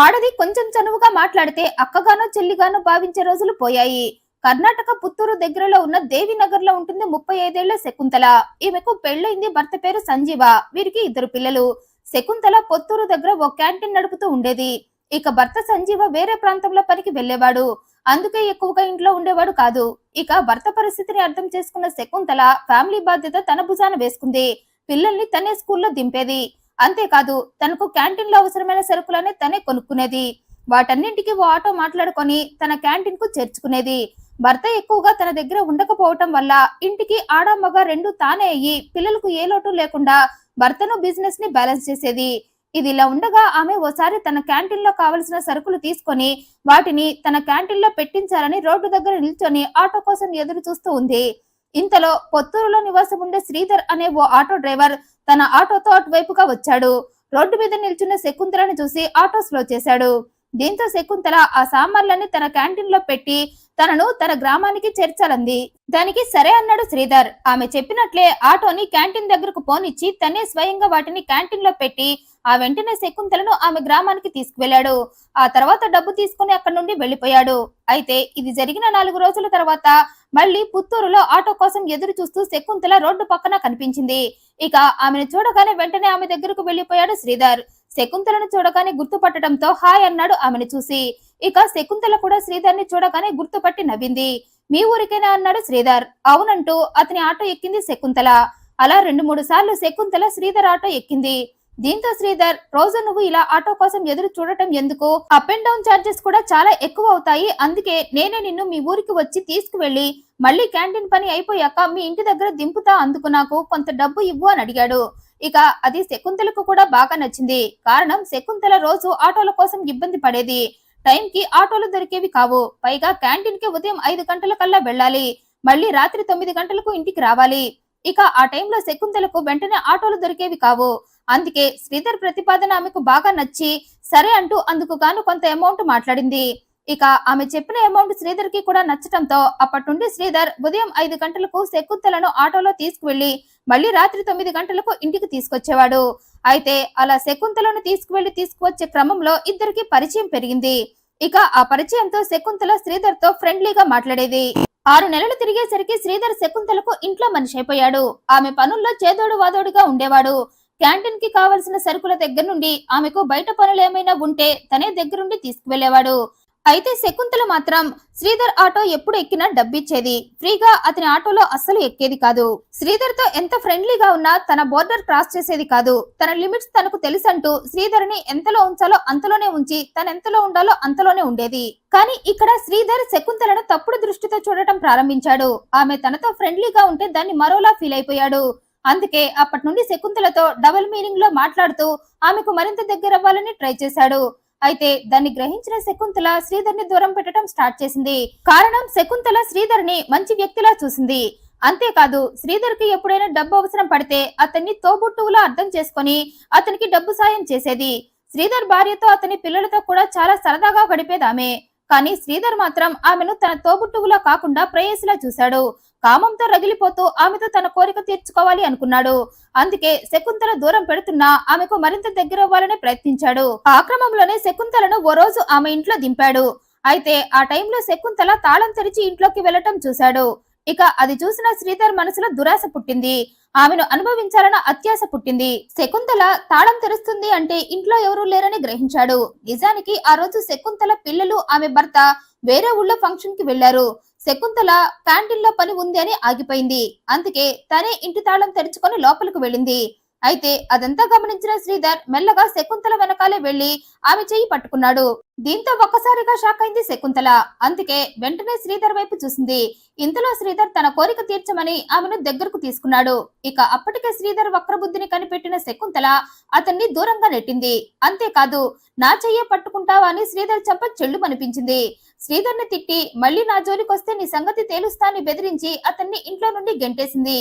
ఆడది కొంచెం చనువుగా మాట్లాడితే అక్కగానో చెల్లిగానో భావించే రోజులు పోయాయి. కర్ణాటక పుత్తూరు దగ్గరలో ఉన్న దేవినగర్లో ఉంటుంది ముప్పై ఐదేళ్ళ శకుంతల. ఈమెకు పెళ్ళైంది భర్త పేరు సంజీవ. వీరికి ఇద్దరు పిల్లలు. శకుంతల పొత్తూరు దగ్గర ఓ క్యాంటీన్ నడుపుతూ ఉండేది. ఇక భర్త సంజీవ వేరే ప్రాంతంలో పనికి వెళ్ళేవాడు అందుకే ఎక్కువగా ఇంట్లో ఉండేవాడు కాదు. ఇక భర్త పరిస్థితిని అర్థం చేసుకున్న శకుంతల ఫ్యామిలీ బాధ్యత తన భుజాన వేసుకుంది. పిల్లల్ని తనే స్కూల్లో దింపేది. అంతేకాదు తనకు క్యాంటీన్లో అవసరమైన సరుకులనే తనే కొనుక్కునేది. వాటన్నింటికి ఓ ఆటో మాట్లాడుకొని తన క్యాంటీన్కు చేర్చుకునేది. భర్త ఎక్కువగా తన దగ్గర ఉండకపోవటం వల్ల ఇంటికి ఆడ మగ రెండు తానే అయ్యి పిల్లలకు ఏ లోటు లేకుండా భర్తను బిజినెస్ని బ్యాలెన్స్ చేసేది. ఇది ఇలా ఉండగా ఆమె ఓసారి తన క్యాంటీన్లో కావలసిన సరుకులు తీసుకొని వాటిని తన క్యాంటీన్లో పెట్టించాలని రోడ్డు దగ్గర నిల్చొని ఆటో కోసం ఎదురు చూస్తూ ఉంది. ఇంతలో పొత్తూరులో నివాసం ఉండే శ్రీధర్ అనే ఓ ఆటో డ్రైవర్ తన ఆటోతో అటువైపుగా వచ్చాడు. రోడ్డు మీద నిల్చున్న శకుంతలని చూసి ఆటో స్లో చేశాడు. దీంతో శకుంతల ఆ సామాన్లన్నీ తన క్యాంటీన్లో పెట్టి తనను తన గ్రామానికి చేర్చాలంది. దానికి సరే అన్నాడు శ్రీధర్. ఆమె చెప్పినట్లే ఆటోని క్యాంటీన్ దగ్గరకు పోనిచ్చి తనే స్వయంగా వాటిని క్యాంటీన్లో పెట్టి ఆ వెంటనే శకుంతలను ఆమె గ్రామానికి తీసుకువెళ్ళాడు ఆ తర్వాత డబ్బు తీసుకుని అక్కడి నుండి వెళ్ళిపోయాడు అయితే ఇది జరిగిన నాలుగు రోజుల తర్వాత మళ్ళీ పుత్తూరులో ఆటో కోసం ఎదురు చూస్తూ శకుంతల రోడ్డు పక్కన కనిపించింది. ఇక ఆమెను చూడగానే వెంటనే ఆమె దగ్గరకు వెళ్ళిపోయాడు శ్రీధర్. శకుంతలను చూడగానే గుర్తుపట్టడంతో హాయ్ అన్నాడు ఆమెను చూసి. ఇక శకుంతల కూడా శ్రీధర్ని చూడగానే గుర్తుపట్టి నవ్వింది. మీ ఊరికేనా అన్నాడు శ్రీధర్. అవునంటూ అతని ఆటో ఎక్కింది శకుంతల. అలా రెండు మూడు సార్లు శకుంతల శ్రీధర్ ఆటో ఎక్కింది. దీంతో శ్రీధర్ రోజు నువ్వు ఇలా ఆటో కోసం ఎదురు చూడటం ఎందుకు? అప్ అండ్ డౌన్ చార్జెస్ కూడా చాలా ఎక్కువ అవుతాయి అందుకే నేనే నిన్ను మీ ఊరికి వచ్చి తీసుకువెళ్ళి మళ్ళీ క్యాంటీన్ పని అయిపోయాక మీ ఇంటి దగ్గర దింపుతా అందుకు నాకు కొంత డబ్బు ఇవ్వు అని అడిగాడు. ఇక అది శకుంతలకు కూడా బాగా నచ్చింది. కారణం శకుంతల రోజు ఆటోల కోసం ఇబ్బంది పడేది. టైంకి ఆటోలు దొరికేవి కావు. పైగా క్యాంటీన్కి ఉదయం ఐదు గంటల కల్లా వెళ్ళాలి. మళ్ళీ రాత్రి తొమ్మిది గంటలకు ఇంటికి రావాలి. ఇక ఆ టైంలో శకుంతలకు వెంటనే ఆటోలు దొరికేవి కావు. అందుకే శ్రీధర్ ప్రతిపాదన ఆమెకు బాగా నచ్చి సరే అంటూ అందుకు గాను కొంత అమౌంట్ మాట్లాడింది. ఇక ఆమె చెప్పిన అమౌంట్ శ్రీధర్కి కూడా నచ్చటంతో అప్పటి నుండి శ్రీధర్ ఉదయం ఐదు గంటలకు శకుంతలను ఆటోలో తీసుకువెళ్ళి మళ్ళీ రాత్రి తొమ్మిది గంటలకు ఇంటికి తీసుకొచ్చేవాడు. అయితే అలా శకుంతలను తీసుకువెళ్ళి తీసుకువచ్చే క్రమంలో ఇద్దరికి పరిచయం పెరిగింది. ఇక ఆ పరిచయంతో శకుంతల శ్రీధర్తో ఫ్రెండ్లీగా మాట్లాడేది. ఆరు నెలలు తిరిగేసరికి శ్రీధర్ శకుంతలకు ఇంట్లో మనిషి అయిపోయాడు. ఆమె పనుల్లో చేదోడు వాదోడుగా ఉండేవాడు. క్యాంటీన్కి కావలసిన సరుకుల దగ్గర నుండి ఆమెకు బయట పనులు ఏమైనా ఉంటే తనే దగ్గరుండి తీసుకువెళ్ళేవాడు అయితే శకుంతల మాత్రం శ్రీధర్ ఆటో ఎప్పుడు ఎక్కినా డబ్బిచ్చేది. ఫ్రీగా అతని ఆటోలో అస్సలు ఎక్కేది కాదు. శ్రీధర్తో ఎంత ఫ్రెండ్లీగా ఉన్నా తన బోర్డర్ క్రాస్ చేసేది కాదు. తన లిమిట్స్ తనకు తెలుసంటూ శ్రీధర్ని ఎంతలో ఉంచాలో అంతలోనే ఉంచి తన ఎంతలో ఉండాలో అంతలోనే ఉండేది. కానీ ఇక్కడ శ్రీధర్ శకుంతలను తప్పుడు దృష్టితో చూడటం ప్రారంభించాడు. ఆమె తనతో ఫ్రెండ్లీగా ఉంటే దాన్ని మరోలా ఫీల్ అయిపోయాడు. అందుకే అప్పటి నుండి శకుంతలతో డబుల్ మీనింగ్లో మాట్లాడుతూ ఆమెకు మరింత దగ్గరవ్వాలని ట్రై చేశాడు. అయితే దాన్ని గ్రహించిన శకుంతల శ్రీధర్ని దూరం పెట్టడం స్టార్ట్ చేసింది. కారణం శకుంతల శ్రీధర్ని మంచి వ్యక్తిలా చూసింది. అంతేకాదు శ్రీధర్కి ఎప్పుడైనా డబ్బు అవసరం పడితే అతన్ని తోబుట్టువులా అర్థం చేసుకొని అతనికి డబ్బు సాయం చేసేది. శ్రీధర్ భార్యతో అతని పిల్లలతో కూడా చాలా సరదాగా గడిపేది ఆమె. కానీ శ్రీధర్ మాత్రం ఆమెను తన తోబుట్టువులా కాకుండా ప్రేయసిలా చూశాడు. కామంతో రగిలిపోతూ ఆమెతో తన కోరిక తీర్చుకోవాలి అనుకున్నాడు. అందుకే శకుంతల దూరం పెడుతున్నా ఆమెకు మరింత దగ్గర అవ్వాలని ప్రయత్నించాడు. ఆ క్రమంలోనే శకుంతలను ఓ రోజు ఆమె ఇంట్లో దింపాడు. అయితే ఆ టైంలో శకుంతల తాళం తెరిచి ఇంట్లోకి వెళ్ళటం చూశాడు. ఇక అది చూసిన శ్రీధర్ మనసులో దురాశ పుట్టింది. ఆమెను అనుభవించాలన్న అత్యాశ పుట్టింది. శకుంతల తాళం తెరుస్తుంది అంటే ఇంట్లో ఎవరూ లేరని గ్రహించాడు. నిజానికి ఆ రోజు శకుంతల పిల్లలు ఆమె భర్త వేరే ఊళ్ళో ఫంక్షన్కి వెళ్ళారు శకుంతల క్యాంటీన్లో పని ఉంది అని ఆగిపోయింది. అందుకే తనే ఇంటి తాళం తెరుచుకొని లోపలికి వెళ్ళింది. అయితే అదంతా గమనించిన శ్రీధర్ మెల్లగా శకుంతల వెనకాలే వెళ్ళి ఆమె చెయ్యి పట్టుకున్నాడు. దీంతో ఒక్కసారిగా షాక్ అయింది శకుంతల. అందుకే వెంటనే శ్రీధర్ వైపు చూసింది. ఇంతలో శ్రీధర్ తన కోరిక తీర్చమని ఆమెను దగ్గరకు తీసుకున్నాడు. ఇక అప్పటికే శ్రీధర్ వక్రబుద్ధిని కనిపెట్టిన శకుంతల అతన్ని దూరంగా నెట్టింది. అంతేకాదు నా చెయ్యే పట్టుకుంటావా అని శ్రీధర్ చెంప చెల్లు అనిపించింది శ్రీధర్ని తిట్టి మళ్ళీ నా జోలికొస్తే నీ సంగతి తేలుస్తాని బెదిరించి అతన్ని ఇంట్లో నుండి గెంటేసింది.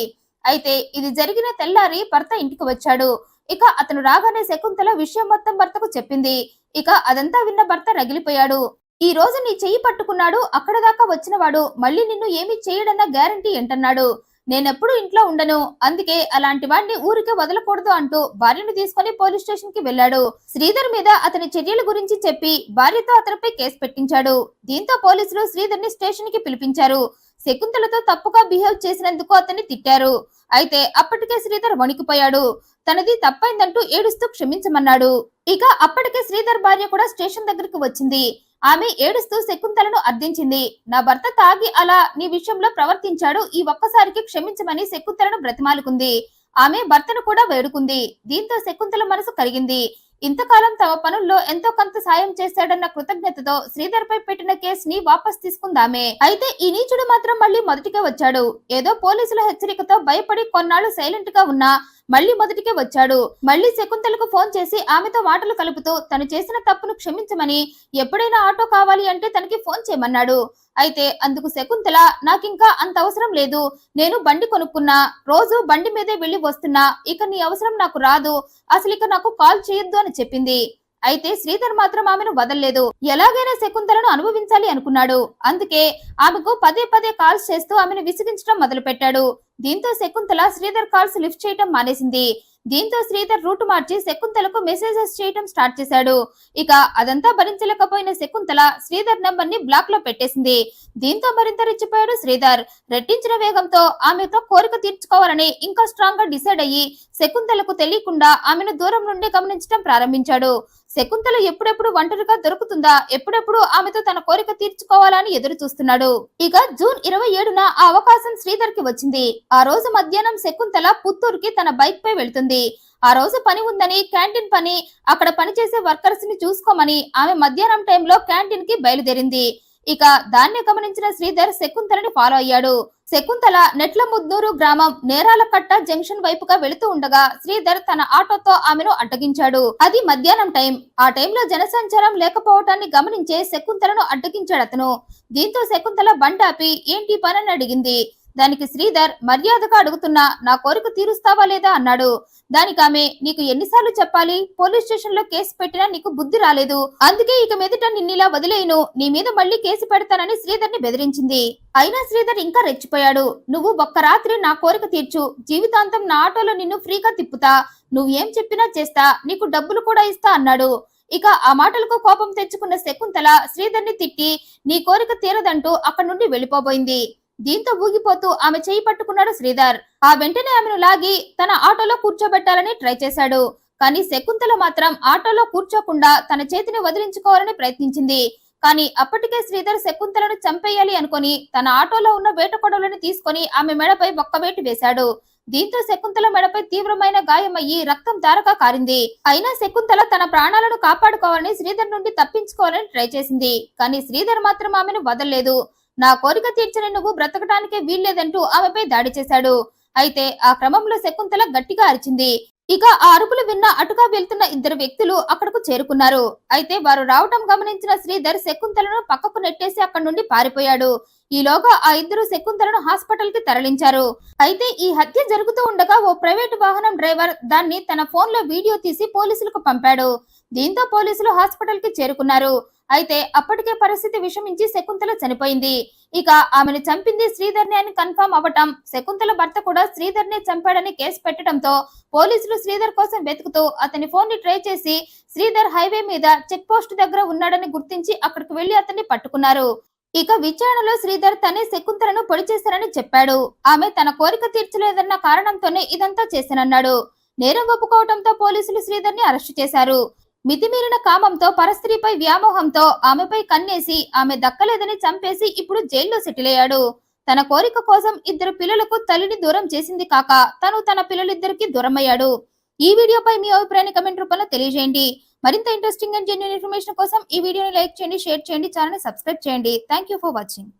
అయితే ఇది జరిగిన తెల్లారి భర్త ఇంటికి వచ్చాడు. ఇక అతను రాగానే శకుంతల విషయం మొత్తం భర్తకు చెప్పింది. ఇక అదంతా విన్న భర్త రగిలిపోయాడు. ఈ రోజు నీ చెయ్యి పట్టుకున్నాడు అక్కడ దాకా వచ్చినవాడు. మళ్ళీ నిన్ను ఏమి చేయడన్న గ్యారంటీ ఏంటన్నాడు. నేనెప్పుడు ఇంట్లో ఉండను. అందుకే అలాంటి వాడిని ఊరికే వదలకూడదు అంటూ భార్యను తీసుకొని పోలీస్ స్టేషన్కి వెళ్ళాడు శ్రీధర్ మీద అతని చర్యల గురించి చెప్పి భార్యతో అతనిపై కేసు పెట్టించాడు. దీంతో పోలీసులు శ్రీధర్ని స్టేషన్కి పిలిపించారు. శకుంతలతో తప్పుగా బిహేవ్ చేసినందుకు అతన్ని తిట్టారు. అయితే అప్పటికే శ్రీధర్ వణికిపోయాడు. తనది తప్పైందంటూ ఏడుస్తూ క్షమించమన్నాడు. ఇక అప్పటికే శ్రీధర్ భార్య కూడా స్టేషన్ దగ్గరికి వచ్చింది. ఆమె ఏడుస్తూ శకుంతలను అర్థించింది. నా భర్త తాగి అలా నీ విషయంలో ప్రవర్తించాడు. ఈ ఒక్కసారికి క్షమించమని శకుంతలను బ్రతిమాలుకుంది. ఆమె భర్తను కూడా వేడుకుంది. దీంతో శకుంతల మనసు కరిగింది. ఇంతకాలం తమ పనుల్లో ఎంతో కొంత సాయం చేశాడన్న కృతజ్ఞతతో శ్రీధర్ పై పెట్టిన కేసుని వాపస్ తీసుకుందామే. అయితే ఈ నీచుడు మాత్రం మళ్ళీ మొదటికే వచ్చాడు. ఏదో పోలీసుల హెచ్చరికతో భయపడి కొన్నాళ్ళు సైలెంట్గా ఉన్నా మళ్ళీ మొదటికే వచ్చాడు. మళ్ళీ శకుంతలకు ఫోన్ చేసి ఆమెతో మాటలు కలుపుతూ తను చేసిన తప్పును క్షమించమని ఎప్పుడైనా ఆటో కావాలి అంటే తనకి ఫోన్ చేయమన్నాడు. అయితే అందుకు శకుంతల నాకింకా అంత అవసరం లేదు. నేను బండి కొనుక్కున్నా. రోజు బండి మీదే వెళ్ళి వస్తున్నా. ఇక నీ అవసరం నాకు రాదు. అసలు ఇక నాకు కాల్ చేయొద్దు అని చెప్పింది. అయితే శ్రీధర్ మాత్రం ఆమెను వదల్లేదు. ఎలాగైనా శకుంతలను అనుభవించాలి అనుకున్నాడు. అందుకే ఆమెకు పదే పదే కాల్స్ చేస్తూ ఆమెను విసిగించడం మొదలుపెట్టాడు. దీంతో శకుంతల శ్రీధర్ కాల్స్ లిఫ్ట్ చేయటం మానేసింది. దీంతో శ్రీధర్ రూట్ మార్చి శకుంతలకు మెసేజెస్ చేయటం స్టార్ట్ చేశాడు. ఇక అదంతా భరించలేకపోయిన శకుంతల శ్రీధర్ నెంబర్ని బ్లాక్లో పెట్టేసింది. దీంతో మరింత రెచ్చిపోయాడు శ్రీధర్. రెట్టించిన వేగంతో ఆమెతో కోరిక తీర్చుకోవాలని ఇంకా స్ట్రాంగ్గా డిసైడ్ అయ్యి శకుంతలకు తెలియకుండా ఆమెను దూరం నుండి గమనించడం ప్రారంభించాడు. శకుంతల ఎప్పుడెప్పుడు ఒంటరిగా దొరుకుతుందా? ఎప్పుడెప్పుడు ఆమెతో తన కోరిక తీర్చుకోవాలని ఎదురు చూస్తున్నాడు ఇక జూన్ ఇరవై ఏడున ఆ అవకాశం శ్రీధర్కి వచ్చింది. ఆ రోజు మధ్యాహ్నం శకుంతల పుత్తూరుకి తన బైక్ పై వెళ్తుంది. ఆ రోజు పని ఉందని క్యాంటీన్ పని అక్కడ పనిచేసే వర్కర్స్ని చూసుకోమని ఆమె మధ్యాహ్నం టైంలో క్యాంటీన్కి బయలుదేరింది. ఇక దాన్ని గమనించిన శ్రీధర్ శకుంతలని ఫాలో అయ్యాడు. శకుంతల నెట్ల ముద్దూరు గ్రామం నేరాల కట్ట జంక్షన్ వైపుగా వెళుతూ ఉండగా శ్రీధర్ తన ఆటోతో ఆమెను అడ్డగించాడు. అది మధ్యాహ్నం టైం. ఆ టైంలో జనసంచారం లేకపోవటాన్ని గమనించే శకుంతలను అడ్డగించాడు అతను. దీంతో శకుంతల బండాపి ఏంటి పని? అని అడిగింది. దానికి శ్రీధర్ మర్యాదగా అడుగుతున్నా నా కోరిక తీరుస్తావా లేదా? అన్నాడు. దానికి ఆమె నీకు ఎన్నిసార్లు చెప్పాలి? పోలీస్ స్టేషన్లో కేసు పెట్టినా నీకు బుద్ధి రాలేదు. అందుకే ఇక మీదట నిన్నిలా వదిలేయను. నీ మీద మళ్ళీ కేసు పెడతానని శ్రీధర్ని బెదిరించింది. అయినా శ్రీధర్ ఇంకా రెచ్చిపోయాడు. నువ్వు ఒక్క రాత్రి నా కోరిక తీర్చు. జీవితాంతం నా ఆటోలో నిన్ను ఫ్రీగా తిప్పుతా. నువ్వు ఏం చెప్పినా చేస్తా. నీకు డబ్బులు కూడా ఇస్తా అన్నాడు. ఇక ఆ మాటలకు కోపం తెచ్చుకున్న శకుంతల శ్రీధర్ని తిట్టి నీ కోరిక తీరదంటూ అక్కడి నుండి వెళ్ళిపోబోయింది దీంతో ఊగిపోతూ ఆమె చేయి పట్టుకున్నాడు శ్రీధర్. ఆ వెంటనే ఆమెను లాగి తన ఆటోలో కూర్చోబెట్టాలని ట్రై చేశాడు. కానీ శకుంతల మాత్రం ఆటోలో కూర్చోకుండా తన చేతిని వదిలించుకోవాలని ప్రయత్నించింది. కానీ అప్పటికే శ్రీధర్ శకుంతలను చంపేయాలి అనుకొని తన ఆటోలో ఉన్న వేట కొడవలను తీసుకొని ఆమె మెడపై ఒక్క వేటు వేశాడు. దీంతో శకుంతల మెడపై తీవ్రమైన గాయమయ్యి రక్తం దారగా కారింది. అయినా శకుంతల తన ప్రాణాలను కాపాడుకోవాలని శ్రీధర్ నుండి తప్పించుకోవాలని ట్రై చేసింది. కానీ శ్రీధర్ మాత్రం ఆమెను వదలలేదు. నా కోరిక తీర్చని నువ్వు బ్రతకటానికే వీల్లేదంటూ ఆమెపై దాడి చేశాడు. అయితే ఆ క్రమంలో శకుంతల గట్టిగా అరిచింది. ఇక ఆ అరుపులు విన్న అటుగా వెళ్తున్న ఇద్దరు వ్యక్తులు అక్కడకు చేరుకున్నారు. అయితే వారు రావటం గమనించిన శ్రీధర్ శకుంతలను పక్కకు నెట్టేసి అక్కడి నుండి పారిపోయాడు. ఈలోగా ఆ ఇద్దరు శకుంతలను హాస్పిటల్కి తరలించారు. అయితే ఈ హత్య జరుగుతూ ఉండగా ఓ ప్రైవేటు వాహనం డ్రైవర్ దాన్ని తన ఫోన్లో వీడియో తీసి పోలీసులకు పంపాడు. దీంతో పోలీసులు హాస్పిటల్కి చేరుకున్నారు. అయితే అప్పటికే పరిస్థితి విషమించి శకుంతల చనిపోయింది. ఇక ఆమెను చంపింది శ్రీధర్ని అని కన్ఫర్మ్ అవ్వటం శకుంతల భర్త కూడా శ్రీధర్ని చంపాడని కేసు పెట్టడంతో పోలీసులు శ్రీధర్ కోసం వెతుకుతూ అతని ఫోన్ని ట్రై చేసి శ్రీధర్ హైవే మీద చెక్ పోస్ట్ దగ్గర ఉన్నాడని గుర్తించి అక్కడికి వెళ్ళి అతన్ని పట్టుకున్నారు. ఇక విచారణలో శ్రీధర్ తనే శకుంతలను పొడి చేశారని చెప్పాడు. ఆమె తన కోరిక తీర్చలేదన్న కారణంతోనే ఇదంతా చేశానన్నాడు. నేరం ఒప్పుకోవడంతో పోలీసులు శ్రీధర్ని అరెస్టు చేశారు. మితిమీరిన కామంతో పరస్త్రీపై వ్యామోహంతో ఆమెపై కన్నేసి ఆమె దక్కలేదని చంపేసి ఇప్పుడు జైల్లో సెటిల్ అయ్యాడు తన కోరిక కోసం ఇద్దరు పిల్లలకు తల్లిని దూరం చేసింది కాక తను తన పిల్లలిద్దరికి దూరమయ్యాడు. ఈ వీడియోపై మీ అభిప్రాయాన్ని కమెంట్ రూపంలో తెలియజేయండి. మరింత ఇంట్రెస్టింగ్ అండ్ జెన్యున్ ఇన్ఫర్మేషన్ కోసం ఈ వీడియోని లైక్ చేయండి షేర్ చేయండి ఛానల్ని సబ్స్క్రైబ్ చేయండి. Thank you for watching